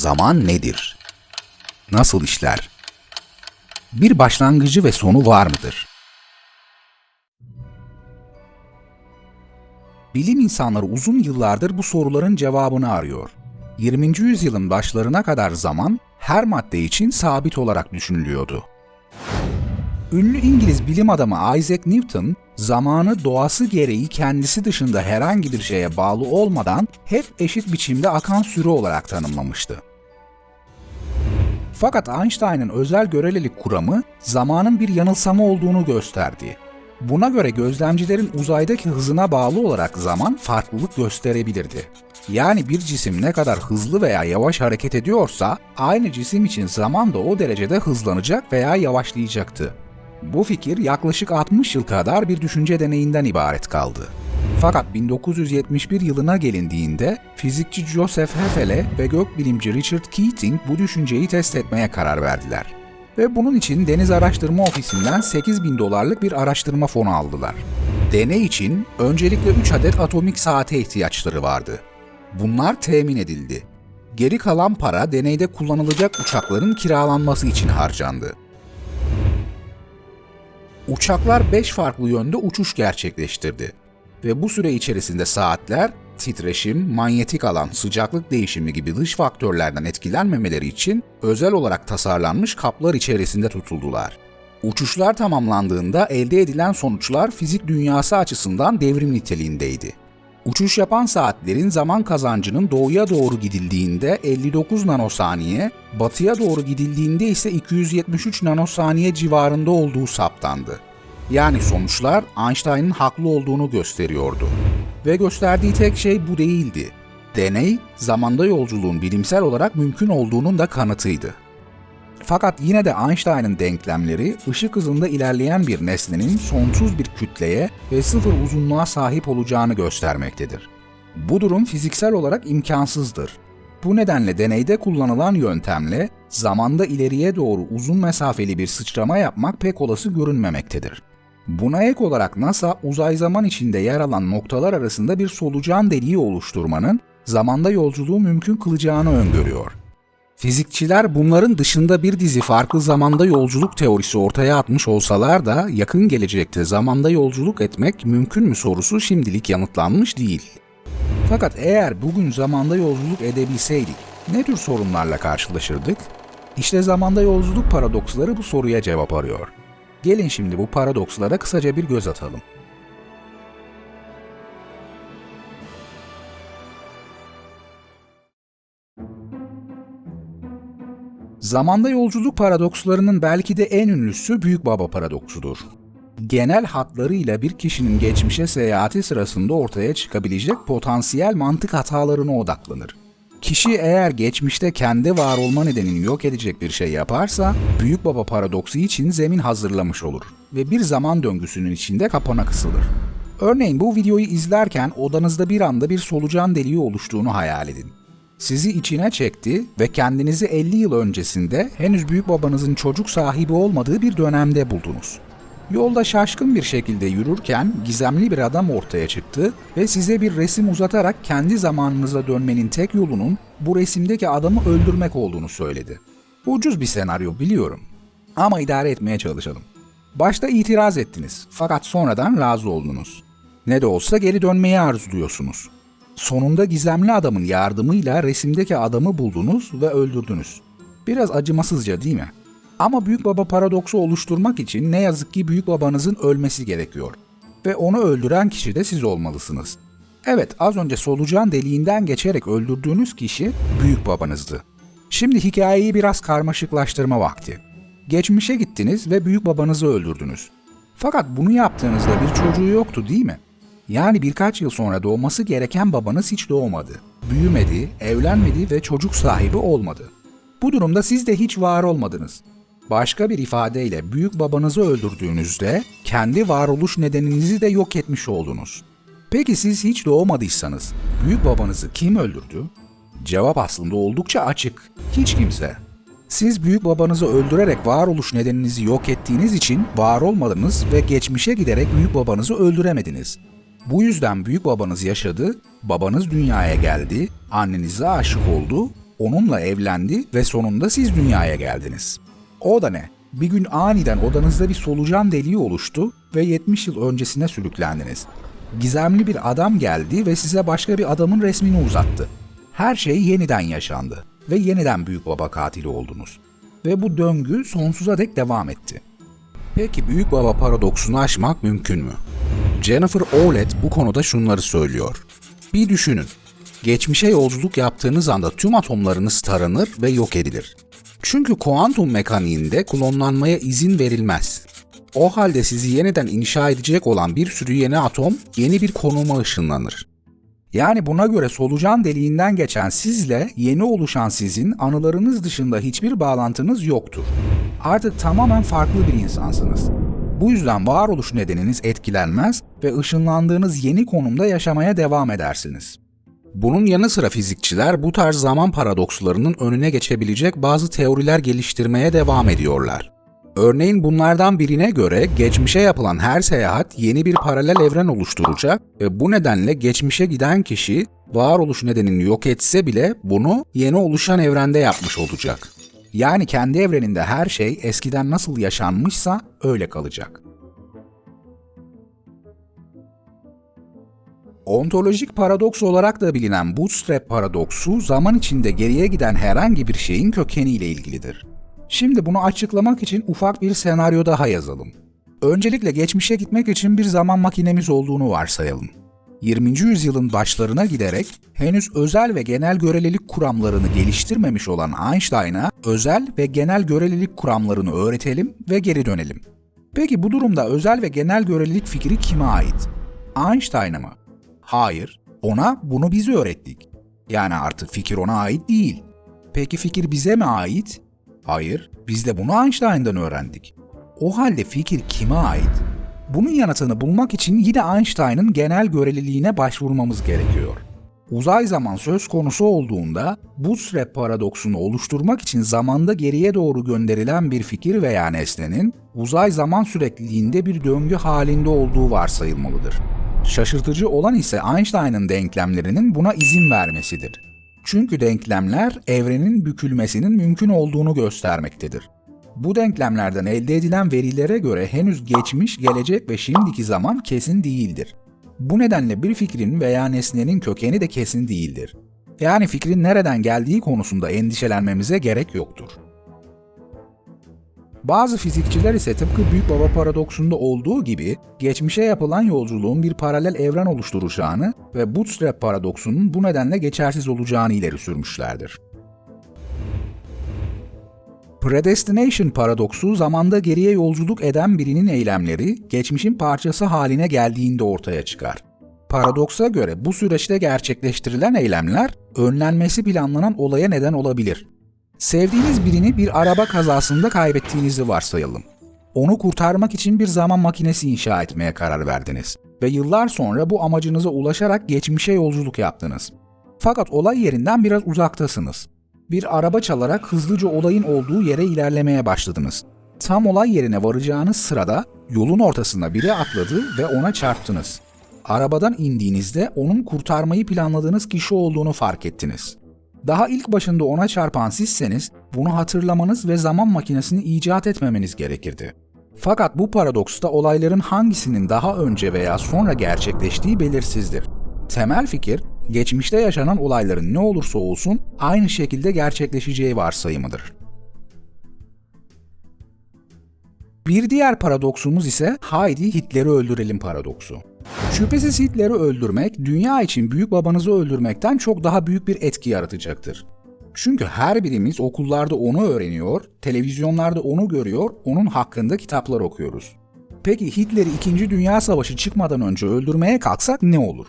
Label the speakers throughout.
Speaker 1: Zaman nedir? Nasıl işler? Bir başlangıcı ve sonu var mıdır? Bilim insanları uzun yıllardır bu soruların cevabını arıyor. 20. yüzyılın başlarına kadar zaman her madde için sabit olarak düşünülüyordu. Ünlü İngiliz bilim adamı Isaac Newton, zamanı doğası gereği kendisi dışında herhangi bir şeye bağlı olmadan hep eşit biçimde akan süre olarak tanımlamıştı. Fakat Einstein'ın özel görelilik kuramı zamanın bir yanılsama olduğunu gösterdi. Buna göre gözlemcilerin uzaydaki hızına bağlı olarak zaman farklılık gösterebilirdi. Yani bir cisim ne kadar hızlı veya yavaş hareket ediyorsa aynı cisim için zaman da o derecede hızlanacak veya yavaşlayacaktı. Bu fikir yaklaşık 60 yıl kadar bir düşünce deneyinden ibaret kaldı. Fakat 1971 yılına gelindiğinde fizikçi Joseph Hefele ve gökbilimci Richard Keating bu düşünceyi test etmeye karar verdiler. Ve bunun için Deniz Araştırma Ofisi'nden 8 bin dolarlık bir araştırma fonu aldılar. Deney için öncelikle 3 adet atomik saate ihtiyaçları vardı. Bunlar temin edildi. Geri kalan para deneyde kullanılacak uçakların kiralanması için harcandı. Uçaklar 5 farklı yönde uçuş gerçekleştirdi ve bu süre içerisinde saatler titreşim, manyetik alan, sıcaklık değişimi gibi dış faktörlerden etkilenmemeleri için özel olarak tasarlanmış kaplar içerisinde tutuldular. Uçuşlar tamamlandığında elde edilen sonuçlar fizik dünyası açısından devrim niteliğindeydi. Uçuş yapan saatlerin zaman kazancının doğuya doğru gidildiğinde 59 nanosaniye, batıya doğru gidildiğinde ise 273 nanosaniye civarında olduğu saptandı. Yani sonuçlar Einstein'ın haklı olduğunu gösteriyordu. Ve gösterdiği tek şey bu değildi. Deney, zamanda yolculuğun bilimsel olarak mümkün olduğunun da kanıtıydı. Fakat yine de Einstein'ın denklemleri ışık hızında ilerleyen bir nesnenin sonsuz bir kütleye ve sıfır uzunluğa sahip olacağını göstermektedir. Bu durum fiziksel olarak imkansızdır. Bu nedenle deneyde kullanılan yöntemle zamanda ileriye doğru uzun mesafeli bir sıçrama yapmak pek olası görünmemektedir. Buna ek olarak NASA uzay zaman içinde yer alan noktalar arasında bir solucan deliği oluşturmanın zamanda yolculuğu mümkün kılacağını öngörüyor. Fizikçiler bunların dışında bir dizi farklı zamanda yolculuk teorisi ortaya atmış olsalar da yakın gelecekte zamanda yolculuk etmek mümkün mü sorusu şimdilik yanıtlanmış değil. Fakat eğer bugün zamanda yolculuk edebilseydik ne tür sorunlarla karşılaşırdık? İşte zamanda yolculuk paradoksları bu soruya cevap arıyor. Gelin şimdi bu paradokslara kısaca bir göz atalım. Zamanda yolculuk paradokslarının belki de en ünlüsü Büyük Baba paradoksudur. Genel hatlarıyla bir kişinin geçmişe seyahati sırasında ortaya çıkabilecek potansiyel mantık hatalarına odaklanır. Kişi eğer geçmişte kendi var olma nedenini yok edecek bir şey yaparsa, Büyük Baba paradoksu için zemin hazırlamış olur ve bir zaman döngüsünün içinde kapana kısılır. Örneğin bu videoyu izlerken odanızda bir anda bir solucan deliği oluştuğunu hayal edin. Sizi içine çekti ve kendinizi 50 yıl öncesinde henüz büyük babanızın çocuk sahibi olmadığı bir dönemde buldunuz. Yolda şaşkın bir şekilde yürürken gizemli bir adam ortaya çıktı ve size bir resim uzatarak kendi zamanınıza dönmenin tek yolunun bu resimdeki adamı öldürmek olduğunu söyledi. Ucuz bir senaryo biliyorum ama idare etmeye çalışalım. Başta itiraz ettiniz fakat sonradan razı oldunuz. Ne de olsa geri dönmeyi arzuluyorsunuz. Sonunda gizemli adamın yardımıyla resimdeki adamı buldunuz ve öldürdünüz. Biraz acımasızca değil mi? Ama büyük baba paradoksu oluşturmak için ne yazık ki büyük babanızın ölmesi gerekiyor. Ve onu öldüren kişi de siz olmalısınız. Evet, az önce solucan deliğinden geçerek öldürdüğünüz kişi büyük babanızdı. Şimdi hikayeyi biraz karmaşıklaştırma vakti. Geçmişe gittiniz ve büyük babanızı öldürdünüz. Fakat bunu yaptığınızda bir çocuğu yoktu değil mi? Yani birkaç yıl sonra doğması gereken babanız hiç doğmadı. Büyümedi, evlenmedi ve çocuk sahibi olmadı. Bu durumda siz de hiç var olmadınız. Başka bir ifadeyle büyük babanızı öldürdüğünüzde kendi varoluş nedeninizi de yok etmiş oldunuz. Peki siz hiç doğmadıysanız büyük babanızı kim öldürdü? Cevap aslında oldukça açık. Hiç kimse. Siz büyük babanızı öldürerek varoluş nedeninizi yok ettiğiniz için var olmadınız ve geçmişe giderek büyük babanızı öldüremediniz. Bu yüzden büyük babanız yaşadı, babanız dünyaya geldi, annenize aşık oldu Onunla evlendi ve sonunda siz dünyaya geldiniz. O da ne? Bir gün aniden odanızda bir solucan deliği oluştu ve 70 yıl öncesine sürüklendiniz. Gizemli bir adam geldi ve size başka bir adamın resmini uzattı. Her şey yeniden yaşandı ve yeniden büyük baba katili oldunuz. Ve bu döngü sonsuza dek devam etti. Peki büyük baba paradoksunu aşmak mümkün mü? Jennifer Owlet bu konuda şunları söylüyor. Bir düşünün. Geçmişe yolculuk yaptığınız anda tüm atomlarınız taranır ve yok edilir. Çünkü kuantum mekaniğinde klonlanmaya izin verilmez. O halde sizi yeniden inşa edecek olan bir sürü yeni atom yeni bir konuma ışınlanır. Yani buna göre solucan deliğinden geçen sizle yeni oluşan sizin anılarınız dışında hiçbir bağlantınız yoktur. Artık tamamen farklı bir insansınız. Bu yüzden varoluş nedeniniz etkilenmez ve ışınlandığınız yeni konumda yaşamaya devam edersiniz. Bunun yanı sıra fizikçiler bu tarz zaman paradokslarının önüne geçebilecek bazı teoriler geliştirmeye devam ediyorlar. Örneğin bunlardan birine göre geçmişe yapılan her seyahat yeni bir paralel evren oluşturacak ve bu nedenle geçmişe giden kişi varoluş nedenini yok etse bile bunu yeni oluşan evrende yapmış olacak. Yani kendi evreninde her şey eskiden nasıl yaşanmışsa öyle kalacak. Ontolojik paradoks olarak da bilinen bootstrap paradoksu zaman içinde geriye giden herhangi bir şeyin kökeniyle ilgilidir. Şimdi bunu açıklamak için ufak bir senaryo daha yazalım. Öncelikle geçmişe gitmek için bir zaman makinemiz olduğunu varsayalım. 20. yüzyılın başlarına giderek henüz özel ve genel görelilik kuramlarını geliştirmemiş olan Einstein'a özel ve genel görelilik kuramlarını öğretelim ve geri dönelim. Peki bu durumda özel ve genel görelilik fikri kime ait? Einstein'a mı? Hayır, ona bunu biz öğrettik. Yani artık fikir ona ait değil. Peki fikir bize mi ait? Hayır, biz de bunu Einstein'dan öğrendik. O halde fikir kime ait? Bunun yanıtını bulmak için yine Einstein'ın genel göreliliğine başvurmamız gerekiyor. Uzay zaman söz konusu olduğunda bootstrap paradoksunu oluşturmak için zamanda geriye doğru gönderilen bir fikir veya nesnenin uzay zaman sürekliliğinde bir döngü halinde olduğu varsayılmalıdır. Şaşırtıcı olan ise Einstein'ın denklemlerinin buna izin vermesidir. Çünkü denklemler evrenin bükülmesinin mümkün olduğunu göstermektedir. Bu denklemlerden elde edilen verilere göre henüz geçmiş, gelecek ve şimdiki zaman kesin değildir. Bu nedenle bir fikrin veya nesnenin kökeni de kesin değildir. Yani fikrin nereden geldiği konusunda endişelenmemize gerek yoktur. Bazı fizikçiler ise tıpkı Büyük Baba paradoksunda olduğu gibi geçmişe yapılan yolculuğun bir paralel evren oluşturacağını ve Bootstrap paradoksunun bu nedenle geçersiz olacağını ileri sürmüşlerdir. Predestination paradoksu zamanda geriye yolculuk eden birinin eylemleri geçmişin parçası haline geldiğinde ortaya çıkar. Paradoksa göre bu süreçte gerçekleştirilen eylemler önlenmesi planlanan olaya neden olabilir. Sevdiğiniz birini bir araba kazasında kaybettiğinizi varsayalım. Onu kurtarmak için bir zaman makinesi inşa etmeye karar verdiniz ve yıllar sonra bu amacınıza ulaşarak geçmişe yolculuk yaptınız. Fakat olay yerinden biraz uzaktasınız. Bir araba çalarak hızlıca olayın olduğu yere ilerlemeye başladınız. Tam olay yerine varacağınız sırada yolun ortasında biri atladı ve ona çarptınız. Arabadan indiğinizde onun kurtarmayı planladığınız kişi olduğunu fark ettiniz. Daha ilk başında ona çarpan sizseniz bunu hatırlamanız ve zaman makinesini icat etmemeniz gerekirdi. Fakat bu paradoksta olayların hangisinin daha önce veya sonra gerçekleştiği belirsizdir. Temel fikir, geçmişte yaşanan olayların ne olursa olsun aynı şekilde gerçekleşeceği varsayımıdır. Bir diğer paradoksumuz ise haydi Hitler'i öldürelim paradoksu. Şüphesiz Hitler'i öldürmek, dünya için büyük babanızı öldürmekten çok daha büyük bir etki yaratacaktır. Çünkü her birimiz okullarda onu öğreniyor, televizyonlarda onu görüyor, onun hakkında kitaplar okuyoruz. Peki Hitler'i 2. Dünya Savaşı çıkmadan önce öldürmeye kalksak ne olur?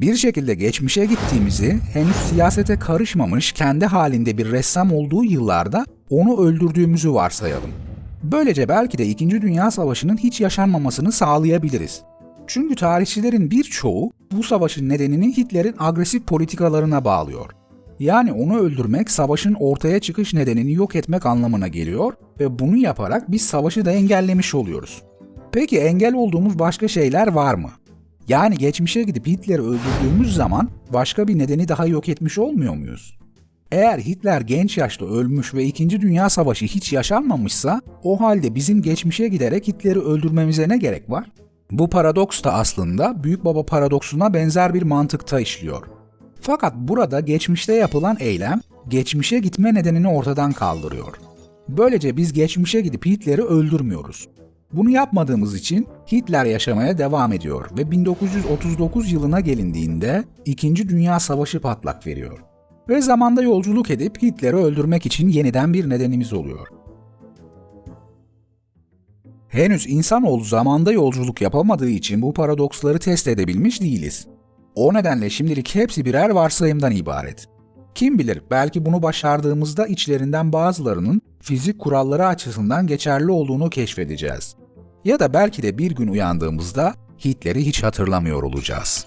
Speaker 1: Bir şekilde geçmişe gittiğimizi, henüz siyasete karışmamış kendi halinde bir ressam olduğu yıllarda onu öldürdüğümüzü varsayalım. Böylece belki de 2. Dünya Savaşı'nın hiç yaşanmamasını sağlayabiliriz. Çünkü tarihçilerin birçoğu bu savaşın nedenini Hitler'in agresif politikalarına bağlıyor. Yani onu öldürmek savaşın ortaya çıkış nedenini yok etmek anlamına geliyor ve bunu yaparak biz savaşı da engellemiş oluyoruz. Peki engel olduğumuz başka şeyler var mı? Yani geçmişe gidip Hitler'i öldürdüğümüz zaman başka bir nedeni daha yok etmiş olmuyor muyuz? Eğer Hitler genç yaşta ölmüş ve 2. Dünya Savaşı hiç yaşanmamışsa, o halde bizim geçmişe giderek Hitler'i öldürmemize ne gerek var? Bu paradoks da aslında Büyük Baba paradoksuna benzer bir mantıkta işliyor. Fakat burada geçmişte yapılan eylem, geçmişe gitme nedenini ortadan kaldırıyor. Böylece biz geçmişe gidip Hitler'i öldürmüyoruz. Bunu yapmadığımız için Hitler yaşamaya devam ediyor ve 1939 yılına gelindiğinde 2. Dünya Savaşı patlak veriyor. Ve zamanda yolculuk edip Hitler'i öldürmek için yeniden bir nedenimiz oluyor. Henüz insanoğlu zamanda yolculuk yapamadığı için bu paradoksları test edebilmiş değiliz. O nedenle şimdilik hepsi birer varsayımdan ibaret. Kim bilir belki bunu başardığımızda içlerinden bazılarının fizik kuralları açısından geçerli olduğunu keşfedeceğiz. Ya da belki de bir gün uyandığımızda Hitler'i hiç hatırlamıyor olacağız.